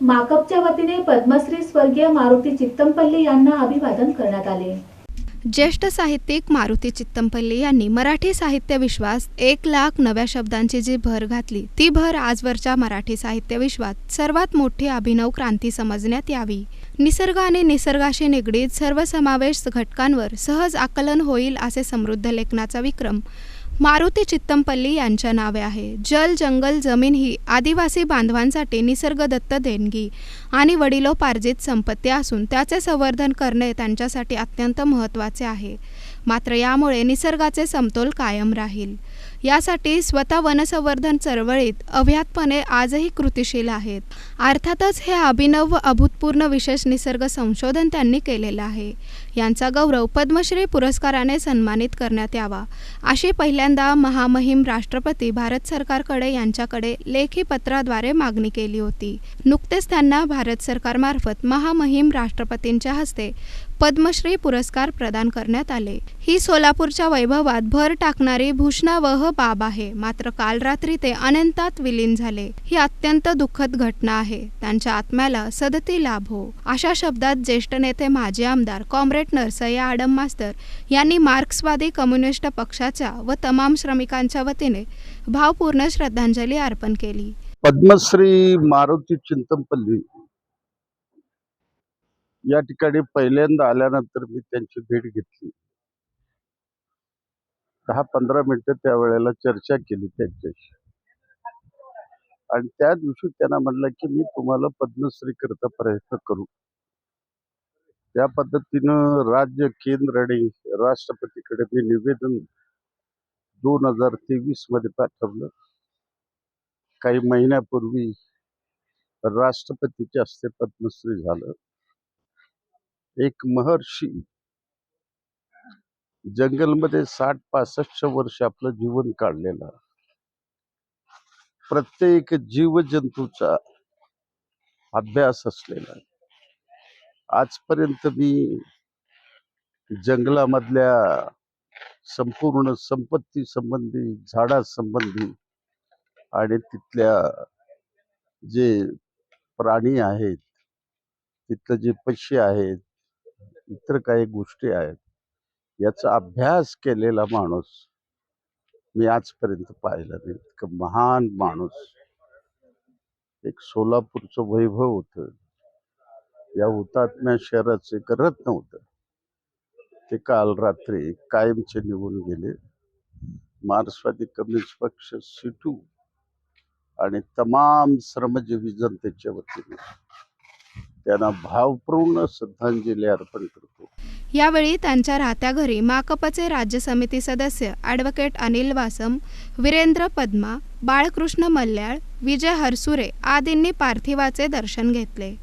माकपच्या वतीने पद्मश्री स्वर्गीय मारुती चित्तमपल्ली यांना अभिवादन करण्यात आले. ज्येष्ठ साहित्यिक मारुती चित्तमपल्ली यांनी मराठी साहित्य विश्वास एक लाख नव्या शब्दांची जी भर घातली ती भर आजवरच्या मराठी साहित्य विश्वात सर्वात मोठी अभिनव क्रांती समजण्यात यावी. निसर्ग आणि निसर्गाशी निगडीत सर्व समावेश घटकांवर सहज आकलन होईल असे समृद्ध लेखनाचा विक्रम मारुती चित्तमपल्ली यांच्या नावे आहे. जल जंगल जमीन ही आदिवासी बांधवांसाठी निसर्गदत्त देणगी आणि वडिलोपार्जित संपत्ती असून त्याचे संवर्धन करणे त्यांच्यासाठी अत्यंत महत्त्वाचे आहे. मात्र यामुळे निसर्गाचे समतोल कायम राहील. यासाठी स्वतः वनसंवर्धन चळवळीत अव्याहतपणे आजही कृतिशील आहेत. अर्थातच हे अभिनव व विशेष निसर्ग संशोधन त्यांनी केलेलं आहे. यांचा गौरव पद्मश्री पुरस्काराने सन्मानित करण्यात यावा अशी पहिल्यांदा महामहिम राष्ट्रपती भारत सरकारकडे यांच्याकडे लेखी पत्राद्वारे मागणी केली होती. नुकतेच त्यांना भारत सरकारमार्फत महामहिम राष्ट्रपतींच्या हस्ते पद्मश्री पुरस्कार प्रदान करण्यात आले. ही सोलापूरच्या वैभवात भर टाकणारी भूषणावह बाब आहे. मात्र काल रात्री ते अनंतात विलीन झाले. ही अत्यंत दुःखद घटना आहे. त्यांच्या आत्म्याला सदती लाभ हो. अशा शब्दात ज्येष्ठ नेते माजी आमदार कॉम्रेड नरसय्या आडम मास्तर यांनी मार्क्सवादी कम्युनिस्ट पक्षाच्या व तमाम श्रमिकांच्या वतीने भावपूर्ण श्रद्धांजली अर्पण केली. पद्मश्री मारुती चिंतनपल्ली या ठिकाणी पहिल्यांदा आल्यानंतर मी त्यांची भेट घेतली. दहा पंधरा मिनिटं त्यावेळेला चर्चा केली त्यांच्याशी. आणि त्या दिवशी त्यांना म्हणलं की मी तुम्हाला पद्मश्री करता प्रयत्न करू. त्या पद्धतीनं राज्य केंद्र आणि राष्ट्रपतीकडे मी निवेदन दोन हजार तेवीसमध्ये पाठवलं. काही महिन्यापूर्वी राष्ट्रपतीच्या हस्ते पद्मश्री झालं. एक महर्षी जंगलमध्ये साठ पासष्ट वर्ष आपलं जीवन काढलेलं. प्रत्येक जीवजंतूचा अभ्यास असलेला. आजपर्यंत मी जंगलामधल्या संपूर्ण संपत्ती संबंधी झाडासंबंधी आणि तिथल्या जे प्राणी आहेत तिथलं जे पक्षी आहेत इतर काही गोष्टी आहेत याचा अभ्यास केलेला माणूस मी आजपर्यंत पाहिला नाही. इतकं महान माणूस. एक सोलापूरचं वैभव होतं. या हुतात्म्या शहराचं एक रत्न होतं. ते काल रात्री कायमचे निघून गेले. मार्क्सवादी कम्युनिस्ट पक्ष सिटू आणि तमाम श्रमजीवी जनतेच्या वतीने. त्यांना भावपूर्ण श्रद्धांजली अर्पण करतो. यावेळी त्यांच्या राहत्या घरी माकपचे राज्य समिती सदस्य ॲडव्होकेट अनिल वासम वीरेंद्र पद्मा बाळकृष्ण मल्याळ विजय हरसुरे आदींनी पार्थिवाचे दर्शन घेतले.